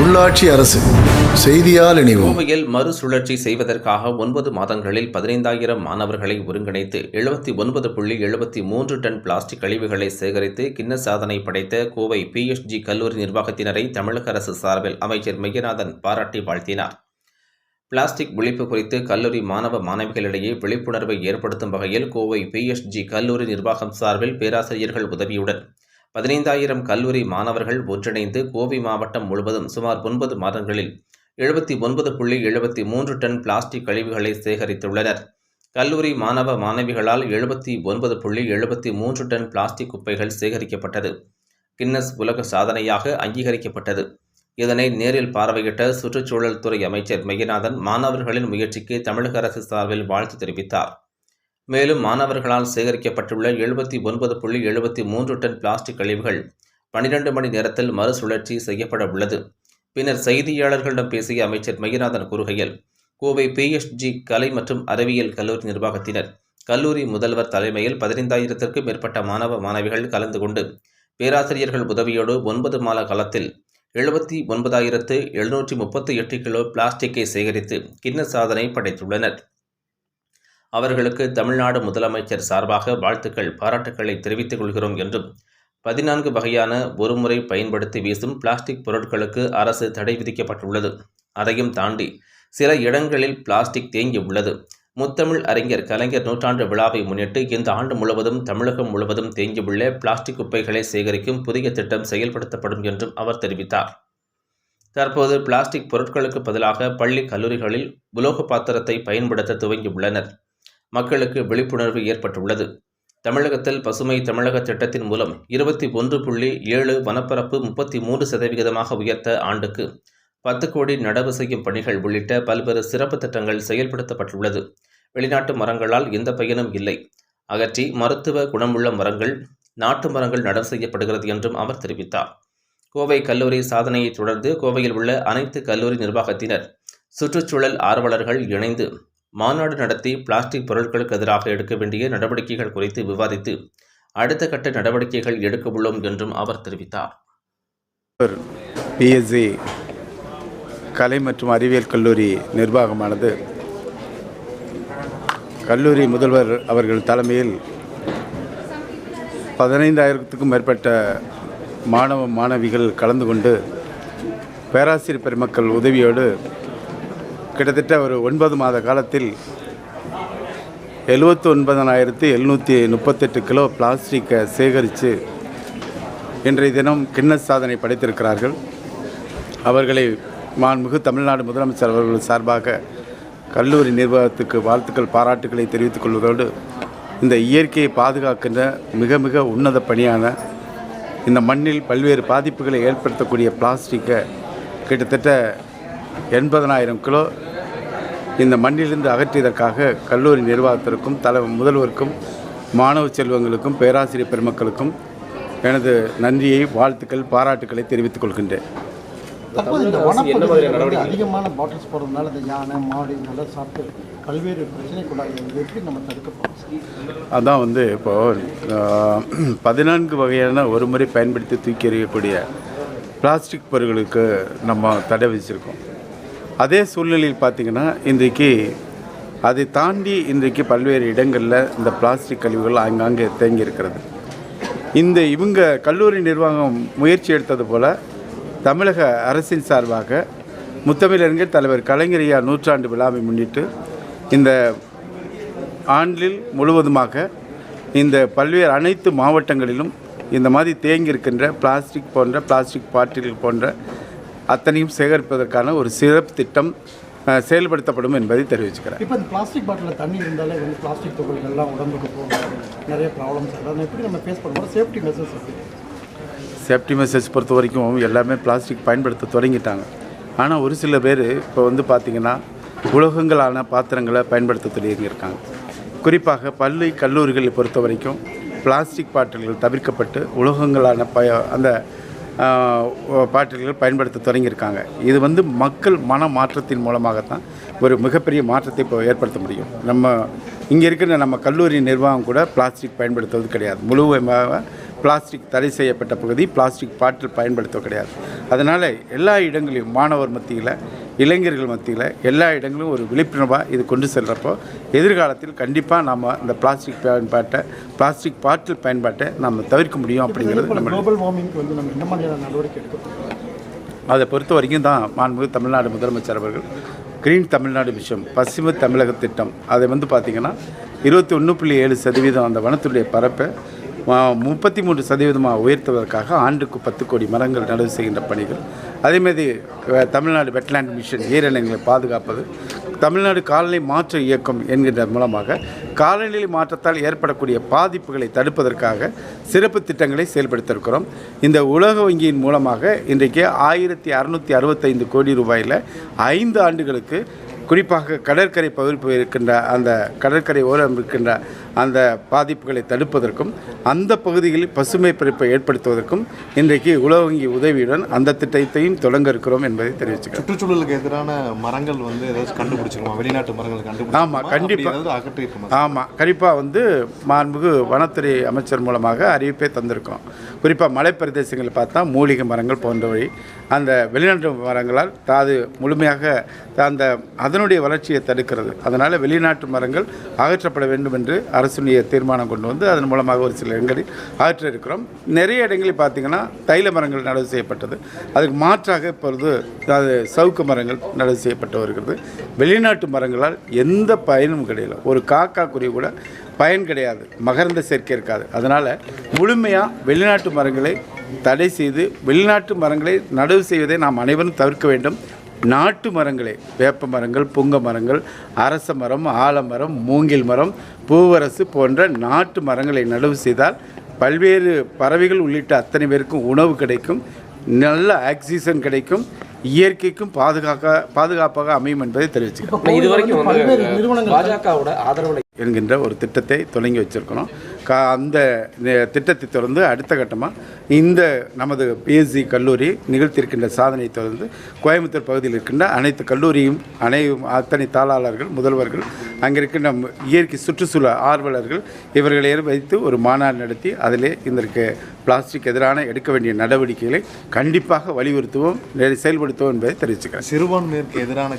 உள்ளாட்சி அரசு செய்தியால் இணைவோம். கோவையில் மறுசுழற்சி செய்வதற்காக ஒன்பது மாதங்களில் பதினைந்தாயிரம் மாணவர்களை ஒருங்கிணைத்து எழுபத்தி ஒன்பது புள்ளி எழுபத்தி மூன்று டன் பிளாஸ்டிக் கழிவுகளை சேகரித்து கின்ன சாதனை படைத்த கோவை பிஎஸ்ஜி கல்லூரி நிர்வாகத்தினரை தமிழக அரசு சார்பில் அமைச்சர் மெய்யநாதன் பாராட்டி வாழ்த்தினார். பிளாஸ்டிக் ஒழிப்பு குறித்து கல்லூரி மாணவ மாணவிகளிடையே விழிப்புணர்வை ஏற்படுத்தும் வகையில் கோவை பிஎஸ்ஜி கல்லூரி நிர்வாகம் சார்பில் பேராசிரியர்கள் உதவியுடன் பதினைந்தாயிரம் கல்லூரி மாணவர்கள் ஒன்றிணைந்து கோவை மாவட்டம் முழுவதும் சுமார் ஒன்பது மாதங்களில் எழுபத்தி ஒன்பது புள்ளி எழுபத்தி மூன்று டன் பிளாஸ்டிக் கழிவுகளை சேகரித்துள்ளனர். கல்லூரி மாணவ மாணவிகளால் எழுபத்தி ஒன்பது புள்ளி எழுபத்தி மூன்று டன் பிளாஸ்டிக் குப்பைகள் சேகரிக்கப்பட்டது. கின்னஸ் உலக சாதனையாக அங்கீகரிக்கப்பட்டது. இதனை நேரில் பார்வையிட்ட சுற்றுச்சூழல் துறை அமைச்சர் மெய்யநாதன் மாணவர்களின் முயற்சிக்கு தமிழக அரசு சார்பில் வாழ்த்து தெரிவித்தார். மேலும் மாணவர்களால் சேகரிக்கப்பட்டுள்ள எழுபத்தி ஒன்பது புள்ளி எழுபத்தி மூன்று டன் பிளாஸ்டிக் கழிவுகள் பனிரெண்டு மணி நேரத்தில் மறுசுழற்சி செய்யப்பட உள்ளது. பின்னர் செய்தியாளர்களிடம் பேசிய அமைச்சர் மெய்யநாதன் கூறுகையில் கோவை பிஎஸ்ஜி கலை மற்றும் அறிவியல் கல்லூரி நிர்வாகத்தினர் கல்லூரி முதல்வர் தலைமையில் பதினைந்தாயிரத்திற்கும் மேற்பட்ட மாணவ மாணவிகள் கலந்து கொண்டு பேராசிரியர்கள் உதவியோடு ஒன்பது மாத காலத்தில் எழுபத்தி ஒன்பதாயிரத்து எழுநூற்றி முப்பத்தி எட்டு கிலோ பிளாஸ்டிக்கை சேகரித்து கின்ன சாதனை படைத்துள்ளனர். அவர்களுக்கு தமிழ்நாடு முதலமைச்சர் சார்பாக வாழ்த்துக்கள் பாராட்டுக்களை தெரிவித்துக் கொள்கிறோம் என்றும் பதினான்கு வகையான ஒருமுறை பயன்படுத்தி வீசும் பிளாஸ்டிக் பொருட்களுக்கு அரசு தடை விதிக்கப்பட்டுள்ளது. அதையும் தாண்டி சில இடங்களில் பிளாஸ்டிக் தேங்கி உள்ளது. முத்தமிழ் அறிஞர் கலைஞர் நூற்றாண்டு விழாவை முன்னிட்டு இந்த ஆண்டு முழுவதும் தமிழகம் முழுவதும் தேங்கியுள்ள பிளாஸ்டிக் குப்பைகளை சேகரிக்கும் புதிய திட்டம் செயல்படுத்தப்படும் என்றும் அவர் தெரிவித்தார். தற்போது பிளாஸ்டிக் பொருட்களுக்கு பதிலாக பள்ளி கல்லூரிகளில் உலோக பாத்திரத்தை பயன்படுத்த துவங்கியுள்ளனர் மக்களுக்கு விழிப்புணர்வு ஏற்பட்டுள்ளது. தமிழகத்தில் பசுமை தமிழக திட்டத்தின் மூலம் இருபத்தி ஒன்று புள்ளி ஏழு வனப்பரப்பு முப்பத்தி மூன்று சதவிகிதமாக உயர்த்த ஆண்டுக்கு பத்து கோடி நடவு செய்யும் பணிகள் உள்ளிட்ட பல்வேறு சிறப்பு திட்டங்கள் செயல்படுத்தப்பட்டுள்ளது. வெளிநாட்டு மரங்களால் எந்த பயனும் இல்லை. அகற்றி மருத்துவ குணமுள்ள மரங்கள் நாட்டு மரங்கள் நடவு செய்யப்படுகிறது என்றும் அவர் தெரிவித்தார். கோவை கல்லூரி சாதனையை தொடர்ந்து கோவையில் உள்ள அனைத்து கல்லூரி நிர்வாகத்தினர் சுற்றுச்சூழல் ஆர்வலர்கள் இணைந்து மாநாடு நடத்தி பிளாஸ்டிக் பொருட்களுக்கு எதிராக எடுக்க வேண்டிய நடவடிக்கைகள் குறித்து விவாதித்து அடுத்த கட்ட நடவடிக்கைகள் எடுக்க உள்ளோம் என்றும் அவர் தெரிவித்தார். பிஎஸ்சி கலை மற்றும் அறிவியல் கல்லூரி நிர்வாகமானது. கல்லூரி முதல்வர் அவர்கள் தலைமையில் பதினைந்தாயிரத்துக்கும் மேற்பட்ட மாணவ மாணவிகள் கலந்து கொண்டு பேராசிரியர் பெருமக்கள் உதவியோடு கிட்டத்தட்ட ஒரு ஒன்பது மாத காலத்தில் எழுபத்தி ஒன்பதனாயிரத்தி எழுநூற்றி முப்பத்தெட்டு கிலோ பிளாஸ்டிக்கை சேகரித்து இன்றைய தினம் கின்னஸ் சாதனை படைத்திருக்கிறார்கள். அவர்களை மாண்புமிகு தமிழ்நாடு முதலமைச்சர் அவர்கள் சார்பாக கல்லூரி நிர்வாகத்துக்கு வாழ்த்துக்கள் பாராட்டுக்களை தெரிவித்துக் கொள்வதோடு இந்த இயற்கையை பாதுகாக்கின்ற மிக மிக உன்னத பணியான இந்த மண்ணில் பல்வேறு பாதிப்புகளை ஏற்படுத்தக்கூடிய பிளாஸ்டிக்கை கிட்டத்தட்ட எண்பதனாயிரம் கிலோ இந்த மண்ணிலிருந்து அகற்றியதற்காக கல்லூரி நிர்வாகத்திற்கும் தலை முதல்வருக்கும் மாணவ செல்வங்களுக்கும் பேராசிரியர் பெருமக்களுக்கும் எனது நன்றியை வாழ்த்துக்கள் பாராட்டுக்களை தெரிவித்துக் கொள்கின்றேன். தற்போது இந்த வனப்பகுதியில் அதிகமான பாட்டில்ஸ் போடுறதுனால இந்த யானை மாடு இதெல்லாம் சாப்பிட்டு பல்வேறு பிரச்சனைக்குள்ளாகிறது இது எப்படி நம்ம தடுக்க போகிறோம் அதான் வந்து இப்போது பதினான்கு வகையான ஒரு முறை பயன்படுத்தி தூக்கி எறியக்கூடிய பிளாஸ்டிக் பொருட்களுக்கு நம்ம தடை விதிச்சிருக்கோம். அதே சூழ்நிலையில் பார்த்திங்கன்னா இன்றைக்கு அதை தாண்டி இன்றைக்கு பல்வேறு இடங்களில் இந்த பிளாஸ்டிக் கழிவுகள் ஆங்காங்கே தேங்கி இருக்கிறது இந்த இவங்க கல்லூரி நிர்வாகம் முயற்சி எடுத்தது போல் தமிழக அரசின் சார்பாக முத்தமிழறிஞர் தலைவர் கலைஞரையா நூற்றாண்டு விழாவை முன்னிட்டு இந்த ஆண்டில் முழுவதுமாக இந்த பல்வேறு அனைத்து மாவட்டங்களிலும் இந்த மாதிரி தேங்கி இருக்கின்ற பிளாஸ்டிக் போன்ற பிளாஸ்டிக் பாட்டில்கள் போன்ற அத்தனையும் சேகரிப்பதற்கான ஒரு சிறப்பு திட்டம் செயல்படுத்தப்படும் என்பதை தெரிவிச்சுக்கிறேன். இப்போ இந்த பிளாஸ்டிக் பாட்டிலில் தண்ணி இருந்தாலே வந்து பிளாஸ்டிக் துகள்கள்லாம் உடம்புக்கு போகும். நிறைய ப்ராப்ளம்ஸ் அதை எப்படி நம்ம ஃபேஸ் பண்ணுவோம்? சேஃப்டி எப்படி? சேஃப்டி மெசேஜ் பொறுத்த வரைக்கும் எல்லாமே பிளாஸ்டிக் பயன்படுத்த தொடங்கிட்டாங்க. ஆனால் ஒரு சில பேர் இப்போ வந்து பார்த்திங்கன்னா உலோகங்களான பாத்திரங்களை பயன்படுத்த தொடங்கியிருக்காங்க. குறிப்பாக பள்ளி கல்லூரிகளை பொறுத்த வரைக்கும் பிளாஸ்டிக் பாட்டில்கள் தவிர்க்கப்பட்டு உலோகங்களான பய அந்த பாட்டில்கள் பயன்படுத்த தொடங்கியிருக்காங்க. இது வந்து மக்கள் மன மாற்றத்தின் மூலமாகத்தான் ஒரு மிகப்பெரிய மாற்றத்தை இப்போ ஏற்படுத்த முடியும். நம்ம இங்கே இருக்கிற நம்ம கல்லூரி நிர்வாகம் கூட பிளாஸ்டிக் பயன்படுத்துவது கிடையாது. முழுவதுமாக பிளாஸ்டிக் தடை செய்யப்பட்ட பகுதி பிளாஸ்டிக் பாட்டில் பயன்படுத்த கிடையாது. அதனால் எல்லா இடங்களிலும் மாணவர் மத்தியில் இளைஞர்கள் மத்தியில் எல்லா இடங்களிலும் ஒரு விழிப்புணர்வாக இது கொண்டு செல்கிறப்போ எதிர்காலத்தில் கண்டிப்பாக நம்ம இந்த பிளாஸ்டிக் பயன்பாட்டை பிளாஸ்டிக் பாட்டில் பயன்பாட்டை நம்ம தவிர்க்க முடியும் அப்படிங்கிறது நம்ம குளோபல் வார்மிங்க்கு வந்து நம்ம என்ன மாதிரியான நடவடிக்கை எடுக்கணும் அதை பொறுத்த வரைக்கும் தான் மாண்புமிகு தமிழ்நாடு முதலமைச்சர் அவர்கள் கிரீன் தமிழ்நாடு விஷயம் பசுமை தமிழக திட்டம் அதை வந்து பார்த்திங்கன்னா இருபத்தி ஒன்று புள்ளி ஏழு சதவீதம் அந்த வனத்துடைய பரப்பை முப்பத்தி மூன்று சதவீதமாக உயர்த்துவதற்காக ஆண்டுக்கு பத்து கோடி மரங்கள் நடவு செய்கின்ற பணிகள் அதேமாதிரி தமிழ்நாடு வெட்லேண்ட் மிஷன் ஈரநிலங்களை பாதுகாப்பது தமிழ்நாடு காலநிலை மாற்ற இயக்கம் என்கின்ற மூலமாக காலநிலை மாற்றத்தால் ஏற்படக்கூடிய பாதிப்புகளை தடுப்பதற்காக சிறப்பு திட்டங்களை செயல்படுத்தியிருக்கிறோம் இந்த உலக வங்கியின் மூலமாக இன்றைக்கு ஆயிரத்தி அறுநூற்றி அறுபத்தைந்து கோடி ரூபாயில் ஐந்து ஆண்டுகளுக்கு குறிப்பாக கடற்கரை பகுதியில் இருக்கின்ற அந்த கடற்கரை ஓரம் இருக்கின்ற அந்த பாதிப்புகளை தடுப்பதற்கும் அந்த பகுதிகளில் பசுமை பிறப்பை ஏற்படுத்துவதற்கும் இன்றைக்கு உலக வங்கி உதவியுடன் அந்த திட்டத்தையும் தொடங்க இருக்கிறோம் என்பதை தெரிவிச்சுக்கிறேன். சுற்றுச்சூழலுக்கு எதிரான மரங்கள் வந்து ஏதாச்சும் கண்டுபிடிச்சிருக்கோமா? வெளிநாட்டு மரங்கள் கண்டுபிடிச்சிருக்கோமா? ஆமா, அப்படி கண்டிப்பா. ஏதாவது அகற்றிருக்குமா ஆமாம் கண்டிப்பாக வந்து மாண்புமிகு வனத்துறை அமைச்சர் மூலமாக அறிவிப்பை தந்திருக்கோம் குறிப்பாக மலைப்பிரதேசங்களில் பார்த்தா மூலிகை மரங்கள் போன்றவை அந்த வெளிநாட்டு மரங்களால் அது முழுமையாக அந்த அதனுடைய வளர்ச்சியை தடுக்கிறது. அதனால் வெளிநாட்டு மரங்கள் அகற்றப்பட வேண்டும் என்று அரசுடைய தீர்மானம் கொண்டு வந்து அதன் மூலமாக ஒரு சில இடங்களில் ஆற்றிருக்கிறோம் நிறைய இடங்களில் பார்த்தீங்கன்னா தைல மரங்கள் நடவு செய்யப்பட்டது. அதுக்கு மாற்றாக இப்பொழுது அது சவுக்கு மரங்கள் நடவு செய்யப்பட்டு வருகிறது. வெளிநாட்டு மரங்களால் எந்த பயனும் கிடையாது ஒரு காக்கா குருவி கூட பயன் கிடையாது. மகர்ந்த சேர்க்கை இருக்காது. அதனால் முழுமையாக வெளிநாட்டு மரங்களை தடை செய்து வெளிநாட்டு மரங்களை நடவு செய்வதை நாம் அனைவரும் தவிர்க்க வேண்டும். நாட்டு மரங்களே வேப்ப மரங்கள் புங்க மரங்கள் அரச மரம் ஆலமரம் மூங்கில் மரம் பூவரசு போன்ற நாட்டு மரங்களை நடவு செய்தால் பல்வேறு பறவைகள் உள்ளிட்ட அத்தனை பேருக்கும் உணவு கிடைக்கும் நல்ல ஆக்சிஜன் கிடைக்கும் இயற்கைக்கும் பாதுகாக்க பாதுகாப்பாக அமையும் என்பதை தெரிவிச்சுக்கிறேன். இது வரைக்கும் பல்வேறு வந்து நிறுவனங்கள். பாஜகவோட ஆதரவுல என்கின்ற ஒரு திட்டத்தை தொடங்கி வச்சிருக்கிறோம். கா அந்த திட்டத்தை தொடர்ந்து அடுத்த கட்டமாக இந்த நமது பிஎஸ்சி கல்லூரி நிகழ்த்தியிருக்கின்ற சாதனையை தொடர்ந்து கோயம்புத்தூர் பகுதியில் இருக்கின்ற அனைத்து கல்லூரியும் அனை அத்தனை தாளாளர்கள் முதல்வர்கள் அங்கே இருக்கின்ற இயற்கை சுற்றுச்சூழல் ஆர்வலர்கள் இவர்களை வைத்து ஒரு மாநாடு நடத்தி அதிலே இதற்கு பிளாஸ்டிக் எதிரான எடுக்க வேண்டிய நடவடிக்கைகளை கண்டிப்பாக வலியுறுத்துவோம் செயல்படுத்துவோம் என்பதை தெரிவிச்சுக்கிறேன். சிறுபான்மையினருக்கு எதிரான